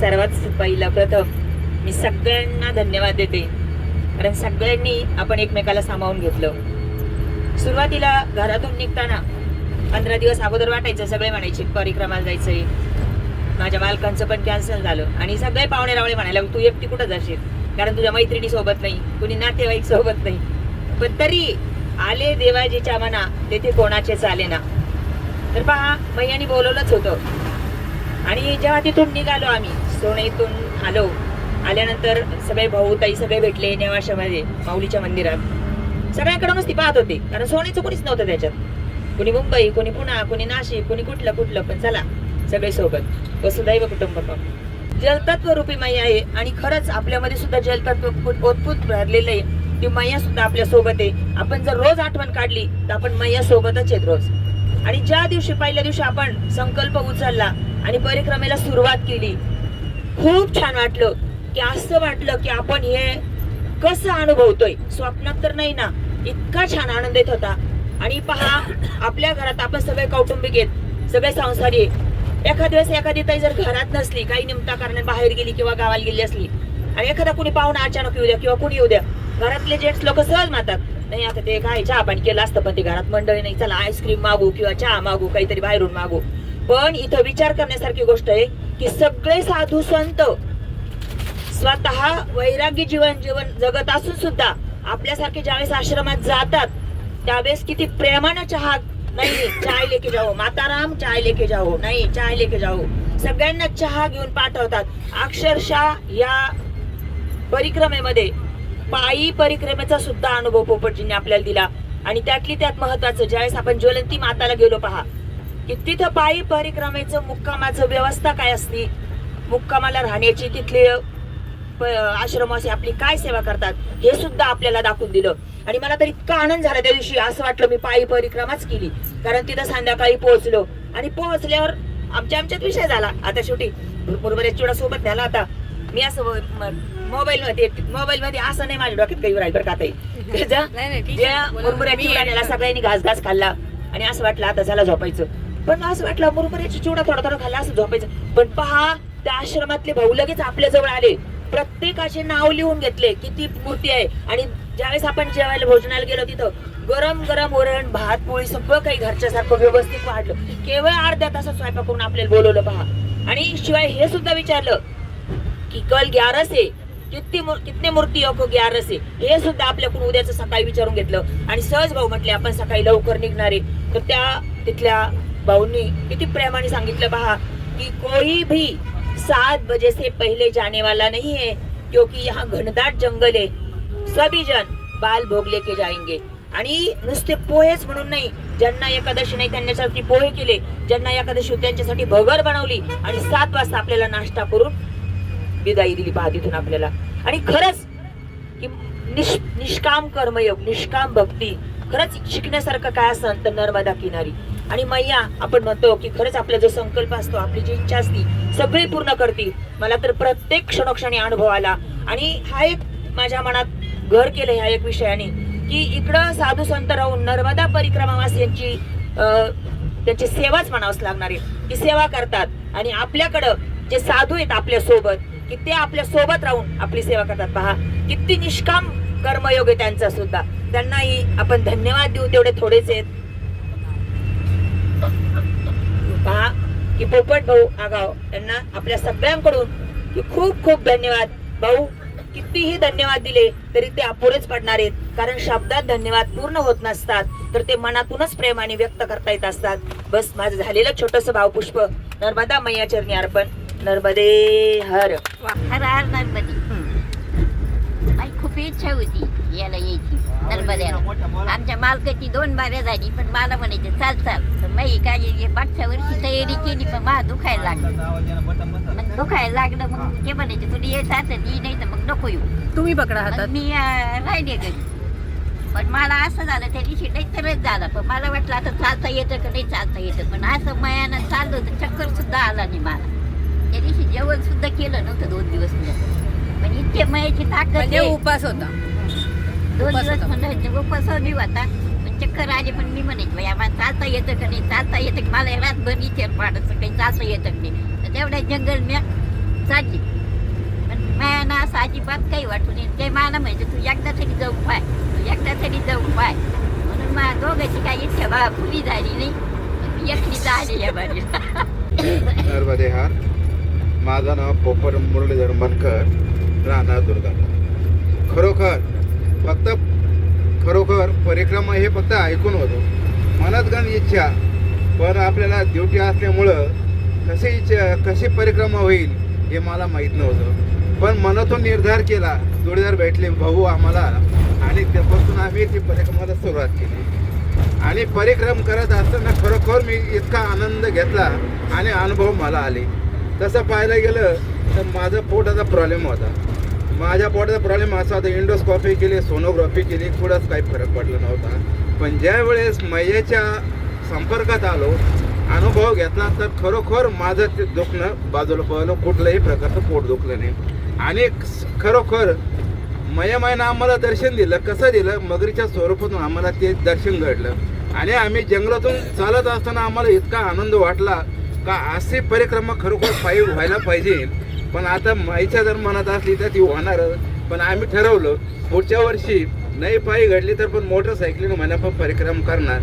सर्वात पहिलं प्रथम मी सगळ्यांना धन्यवाद देते. कारण सगळ्यांनी आपण एकमेकाला सामावून घेतलं. सुरुवातीला घरातून निघताना पंधरा दिवस अगोदर वाटायचं सगळे म्हणायचे परिक्रमाला जायचंय. माझ्या मालकांचं पण कॅन्सल झालं. आणि सगळे पाहुणे रावळे म्हणायला तू एकटी कुठं जाशील? कारण तुझ्या मैत्रिणी सोबत नाही कुणी नातेवाईक सोबत नाही. पण तरी आले देवाजीच्या मना तेथे कोणाचेच आले ना. तर पहा मैयानी बोलवलंच होतं. आणि जेव्हा तिथून निघालो आम्ही सोनेतून आलो. आल्यानंतर सगळे भाऊ ताई सगळे भेटले नेवाशामध्ये माऊलीच्या मंदिरात. सगळ्यांकडूनच ती पाहत होती कारण सोनेचं कोणीच नव्हतं त्याच्यात. कोणी मुंबई कोणी पुणा कोणी नाशिक कोणी कुठलं कुठलं पण चला सगळे सोबत. वसुदैव कुटुंबकम जलतत्व रूपी मैया आहे आणि खरंच आपल्यामध्ये सुद्धा जलतत्व ओतपूत भरलेलं आहे. ती मैया सुद्धा आपल्यासोबत आहे. आपण जर रोज आठवण काढली तर आपण मैया सोबतच आहेत रोज. आणि ज्या दिवशी पहिल्या दिवशी आपण संकल्प उचलला आणि परिक्रमेला सुरुवात केली खूप छान वाटलं. की असं वाटलं की आपण हे कसं अनुभवतोय. स्वप्नात तर नाही ना इतका छान आनंद येत होता. आणि पहा आपल्या घरात आपण सगळे कौटुंबिक आहेत सगळे संसारी आहे. एखाद्या वेळेस एखादी ताई जर घरात नसली काही निमता कारण बाहेर गेली किंवा गावाला गेली असली आणि एखादा कुणी पाहुणा अचानक येऊ द्या किंवा कुणी येऊ द्या घरातले जेंट्स लोक सहज मातात नाही आता ते काय चहा पाणी केलं असतं पण ते घरात मंडळी नाही चला आईस्क्रीम मागू किंवा चहा मागू काहीतरी बाहेरून मागू. पण इथं विचार करण्यासारखी गोष्ट आहे की सगळे साधू संत स्वतः वैरागी जीवन जीवन जगत असून सुद्धा आपल्यासारखे ज्यावेळेस आश्रमात जातात त्यावेळेस किती प्रेमानं चहा नाही चाय लेके जाओ माताराम चाय लेके जाओ नाही चाय लेके जाओ सगळ्यांना चहा घेऊन पाठवतात. अक्षरशः या परिक्रमेमध्ये पायी परिक्रमेचा सुद्धा अनुभव पोपटजींनी आपल्याला दिला. आणि त्यातली त्यात महत्वाचं ज्यावेळेस आपण ज्वलंती माताला गेलो पहा तिथं पायी परिक्रमेचं मुक्कामाचं व्यवस्था काय असती? मुक्कामाला राहण्याची तिथले आश्रमाचे आपली काय सेवा करतात? हे सुद्धा आपल्याला दाखवून दिलं. आणि मला तर इतका आनंद झाला त्या दिवशी. असं वाटलं मी पायी परिक्रमाच केली. कारण तिथं संध्याकाळी पोहोचलो. आणि पोहोचल्यावर आमच्या आमच्यात विषय झाला. आता शेवटी बरोबर चिवडा सोबत झाला आता. मी असं मोबाईल मध्ये मोबाईल मध्ये असं नाही माझ्या डोक्यात काही राहील बरं का ताई. सगळ्यांनी घास घास खाल्ला. आणि असं वाटलं आता झाला झोपायचं. पण असं वाटलं मुरमुऱ्याची चिवडा थोडा थोडा खाल्ला असं झोपायचं. पण पहा त्या आश्रमातले भाऊ लगेच आपल्या जवळ आले. प्रत्येकाचे नाव लिहून घेतले किती मूर्ती आहे. आणि ज्यावेळेस आपण जेवायला भोजनाला गेलो तिथं गरम गरम वरण भात पोळी सगळं काही घरच्यासारखं व्यवस्थित वाढलं. केवळ अर्ध्या तासात स्वयंपाक करून आपल्याला बोलवलं पहा. आणि शिवाय हे सुद्धा विचारलं की कल ग्यारस आहे किती कितने मूर्ती अको ग्यारस आहे हे सुद्धा आपल्याकडून उद्याचं सकाळी विचारून घेतलं. आणि सहज भाऊ म्हटले आपण सकाळी लवकर निघणारे तर त्या तिथल्या भाऊंनी किती प्रेमाने सांगितलं पहा की कोई भी सात बजे से पहले जाने वाला नहीं है क्योंकि यहाँ घनदाट जंगल है। सभी जन बाल भोग लेके जाएंगे। आणि नुसते पोहेच म्हणून नाही ज्यांना एकादशी नाही त्यांच्यासाठी पोहे केले ज्यांना एकादशी त्यांच्यासाठी भगर बनवली आणि सात वाजता आपल्याला नाश्ता करून विदाई दिली पहा तिथून आपल्याला. आणि खरंच की निष निष्काम कर्मयोग निष्काम भक्ती खरंच शिकण्यासारखं काय असं तर नर्मदा किनारी? आणि मैया आपण म्हणतो की खरंच आपला जो संकल्प असतो आपली जी इच्छा असती सगळी पूर्ण करतील. मला तर प्रत्येक क्षणोक्षणी अनुभव आला. आणि हा एक माझ्या मनात घर केलं ह्या एक विषयाने की इकडं साधू संत राहून नर्मदा परिक्रमावासियांची यांची त्यांची सेवाच म्हणावंच लागणार आहे. ती सेवा करतात. आणि आपल्याकडं जे साधू आहेत आपल्यासोबत की ते आपल्यासोबत राहून आपली सेवा करतात. पहा किती निष्काम कर्मयोग आहे त्यांचा सुद्धा. त्यांनाही आपण धन्यवाद देऊ तेवढे थोडेच आहेत. पहा की पोपट भाऊ आगाव यांना आपल्या सगळ्यांकडून की खूप खूप धन्यवाद. भाऊ कितीही धन्यवाद दिले तरी ते अपुरेच पडणार आहेत. कारण शब्दात धन्यवाद पूर्ण होत नसतात. तर ते मनातूनच प्रेमाने व्यक्त करता येत असतात. बस माझं झालेलं छोटस भावपुष्प. नर्मदा मैया चरणी अर्पण. नर्मदे हर. हर हर नर्मदी. माझी खूप इच्छा होती याला यायची नर्मद्याला. आमच्या मालकाची दोन बाऱ्या झाली पण मला म्हणायचे चाल चाल. तर मी काय मागच्या वर्षी तयारी केली पण मला दुखायला लागलं मग दुखायला लागलं मग ते म्हणायचे तुला यायचं असं ती नाही तर मग नको येऊ तुम्ही पकडा मग हातात मी अं, राहिले घरी पण मला असं झालं त्या दिवशी नाही तरच झालं पण मला वाटलं आता चालता येतं का नाही चालता येतं पण असं मयानं चाललं तर चक्कर सुद्धा आला नाही मला त्या दिवशी जेवण सुद्धा केलं नव्हतं दोन दिवस सुद्धा पण इतके मयाची ताकद म्हणजे आहे. उपास होता दोन उपास दिवस होता. म्हणायचे उपास बी होता चक्कर आली पण मी म्हणायची बाई आम्हाला चालता येतं का नाही? चालता येतं की मला रातभर विचार पाडायचं काही चालता येतं की नाही? तर तेवढ्या जंगल म्या चालली. पण मायाना असं अजिबात काही वाटू नाही ते मला म्हणजे तू एकदा तरी जाऊ पाय. तू एकदा तरी जाऊ पाय. म्हणून मा दोघांची काही इच्छा बा फुली झाली नाही. मी एकटीच आली या बारी नर्मदे माझं नाव पोपर मुरलीधर मनकर राहणार दुर्गा. खरोखर फक्त खरोखर परिक्रमा हे फक्त ऐकून होतो. मनात गण इच्छा पण आपल्याला ड्युटी असल्यामुळं कशी इच्छा कशी परिक्रमा होईल हे मला माहीत नव्हतं. पण मनातून निर्धार केला जोडीदार भेटले भाऊ आम्हाला आणि त्यापासून आम्ही ती परिक्रमाला सुरुवात केली. आणि परिक्रम करत असताना खरोखर मी इतका आनंद घेतला आणि अनुभव मला आले. तसं पाहायला गेलं तर माझं पोटाचा प्रॉब्लेम होता. माझ्या पोटाचा प्रॉब्लेम असा होता इंडोस्कॉपी केली सोनोग्राफी केली कुठंच काही फरक पडला नव्हता. पण ज्या वेळेस मैयाच्या संपर्कात आलो अनुभव घेतला तर खरोखर माझं ते दुखणं बाजूला पळलं कुठल्याही प्रकारचं पोट दुखलं नाही. आणि खरोखर मयमायनं आम्हाला दर्शन दिलं. कसं दिलं? मगरीच्या स्वरूपातून आम्हाला ते दर्शन घडलं. आणि आम्ही जंगलातून चालत असताना आम्हाला इतका आनंद वाटला का अशी परिक्रमा खरोखर पायी व्हायला पाहिजे. पण आता माईच्या जर मनात असली तर ती होणारच. पण आम्ही ठरवलं पुढच्या वर्षी नाही पायी घडली तर पण मोटरसायकलीनं म्हणा पण परिक्रम करणार.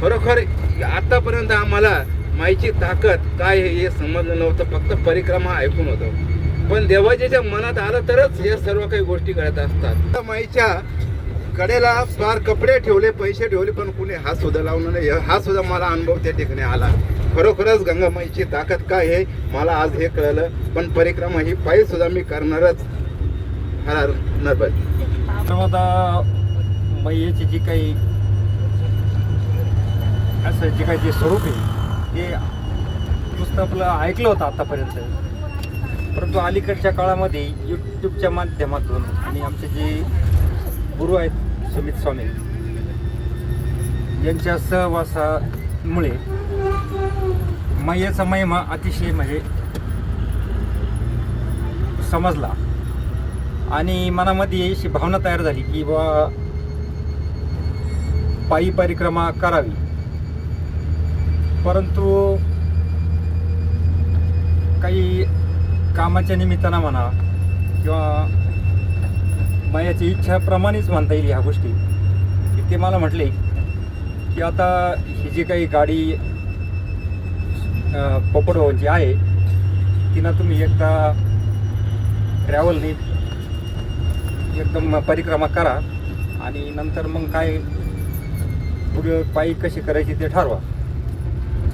खरोखर आतापर्यंत आम्हाला माईची ताकद काय हे समजलं नव्हतं फक्त परिक्रमा ऐकून होतं. पण देवाजीच्या मनात आलं तरच हे सर्व काही गोष्टी घडत असतात. त्या माईच्या कडेला फार कपडे ठेवले पैसे ठेवले पण कुणी हात सुद्धा लावून नाही. हा सुद्धा मला अनुभव त्या ठिकाणी आला. खरोखरच गंगामाईची ताकद काय आहे मला आज हे कळलं. पण परिक्रमा ही पायी सुद्धा मी करणारच हर नर्मद नर्मदा मैयाची जी काही असं जे काही जे स्वरूप आहे ते नुसतं आपलं ऐकलं होतं आतापर्यंत. परंतु अलीकडच्या काळामध्ये यूट्यूबच्या माध्यमातून आणि आमचे जे गुरु आहेत सुमित स्वामी यांच्या सहवासामुळे मैयाचा महिमा अतिशय म्हणजे समजला. आणि मनामध्ये अशी भावना तयार झाली की बा पायी परिक्रमा करावी. परंतु काही कामाच्या निमित्तानं म्हणा किंवा मायाची इच्छाप्रमाणेच म्हणता येईल ह्या गोष्टी की ते मला म्हटले की आता ही जी काही गाडी पोपडो जी आहे तिनं तुम्ही एकदा ट्रॅव्हलनी एकदम परिक्रमा करा आणि नंतर मग काय पुढे पायी कशी करायची ते ठरवा.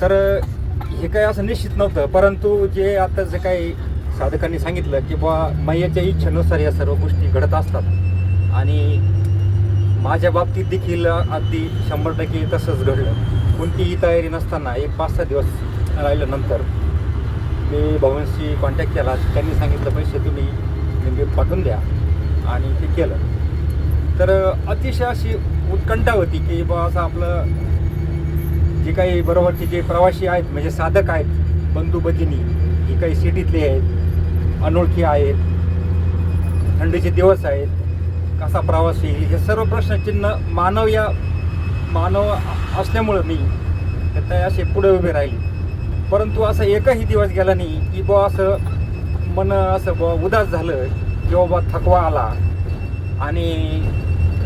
तर हे काही असं निश्चित नव्हतं परंतु जे आता जे काही साधकांनी सांगितलं की बा मैयाच्या इच्छेनुसार या सर्व गोष्टी घडत असतात. आणि माझ्या बाबतीत देखील अगदी शंभर टक्के तसंच घडलं. कोणतीही तयारी नसताना एक पाच सहा दिवस राहिल्यानंतर मी भाऊंशी कॉन्टॅक्ट केला. त्यांनी सांगितलं पैसे तुम्ही म्हणजे पाठवून द्या. आणि ते केलं. तर अतिशय अशी उत्कंठा होती की बा असं आपलं जे काही बरोबरचे जे प्रवासी आहेत म्हणजे साधक आहेत बंधू भगिनी ही काही सिटीतले आहेत अनोळखी आहेत थंडीचे दिवस आहेत कसा प्रवास येईल हे सर्व प्रश्नचिन्ह मानव या मानव असल्यामुळं मी त्या असे पुढे उभे राहिले. परंतु असं एकही दिवस गेला नाही की बुवा असं मन असं बुवा उदास झालं किंवा बाबा थकवा आला आणि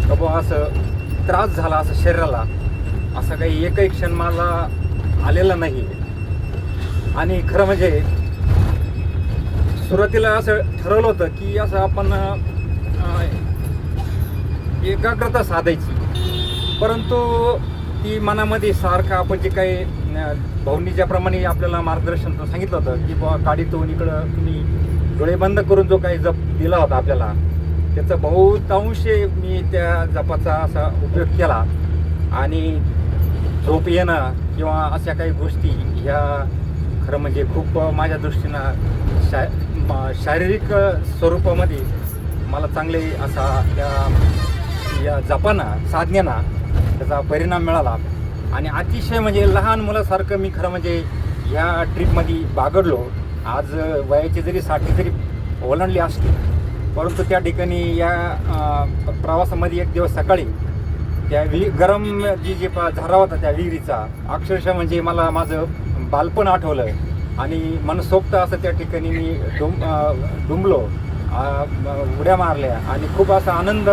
बुवा असं त्रास झाला असं शरीराला असं काही एकही क्षण मला आलेला नाही. आणि खरं म्हणजे सुरुवातीला असं ठरवलं होतं की असं आपण एकाग्रता साधायची. परंतु ती मनामध्ये सारखं आपण जे काही भाऊंनी ज्याप्रमाणे आपल्याला मार्गदर्शन सांगितलं होतं की बुवा तो इकडं तुम्ही डोळे बंद करून जो काही जप दिला होता आपल्याला त्याचा बहुतांश मी त्या जपाचा असा उपयोग केला. आणि झोप येणं किंवा अशा काही गोष्टी ह्या खरं म्हणजे खूप माझ्या दृष्टीनं शा म- शारीरिक स्वरूपामध्ये मला चांगले असा त्या या जपानं साधनेना त्याचा परिणाम मिळाला. आणि अतिशय म्हणजे लहान मुलासारखं मी खरं म्हणजे ह्या ट्रिपमध्ये बागडलो. आज वयाची जरी साठी जरी ओलांडली असली परंतु त्या ठिकाणी या प्रवासामध्ये एक दिवस सकाळी त्या वि गरम जी जी पा- झरा होता त्या विहिरीचा अक्षरशः म्हणजे मला माझं बालपण आठवलं आणि मनसोक्त असं त्या ठिकाणी मी डुम डुंबलो उड्या मारल्या. आणि खूप असा आनंद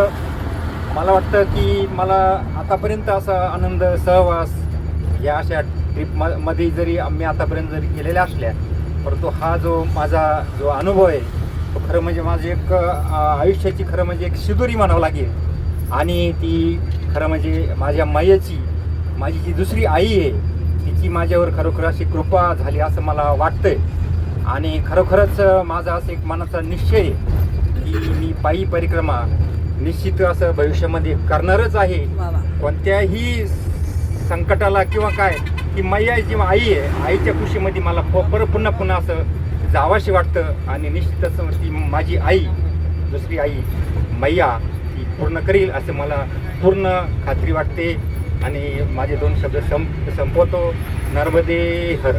मला वाटतं की मला आतापर्यंत असा आनंद सहवास या अशा ट्रिपमध्ये जरी आम्ही आतापर्यंत जरी केलेल्या असल्या परंतु हा जो माझा जो अनुभव आहे तो खरं म्हणजे माझी एक आयुष्याची खरं म्हणजे एक शिदोरी म्हणावं लागेल. आणि ती खरं म्हणजे माझ्या मायेची माझी जी दुसरी आई आहे तिची माझ्यावर खरोखर अशी कृपा झाली असं मला वाटतंय. आणि खरोखरच माझा असं एक मनाचा निश्चय आहे की मी पायी परिक्रमा निश्चित असं भविष्यामध्ये करणारच आहे. कोणत्याही संकटाला किंवा काय की मैया जी आई आहे आईच्या खुशीमध्ये मला परत पुन्हा पुन्हा असं जावाशी वाटतं आणि निश्चितच ती माझी आई दुसरी आई मैया ती पूर्ण करील असं मला पूर्ण खात्री वाटते. आणि माझे दोन शब्द संप संपवतो. नर्मदे हर.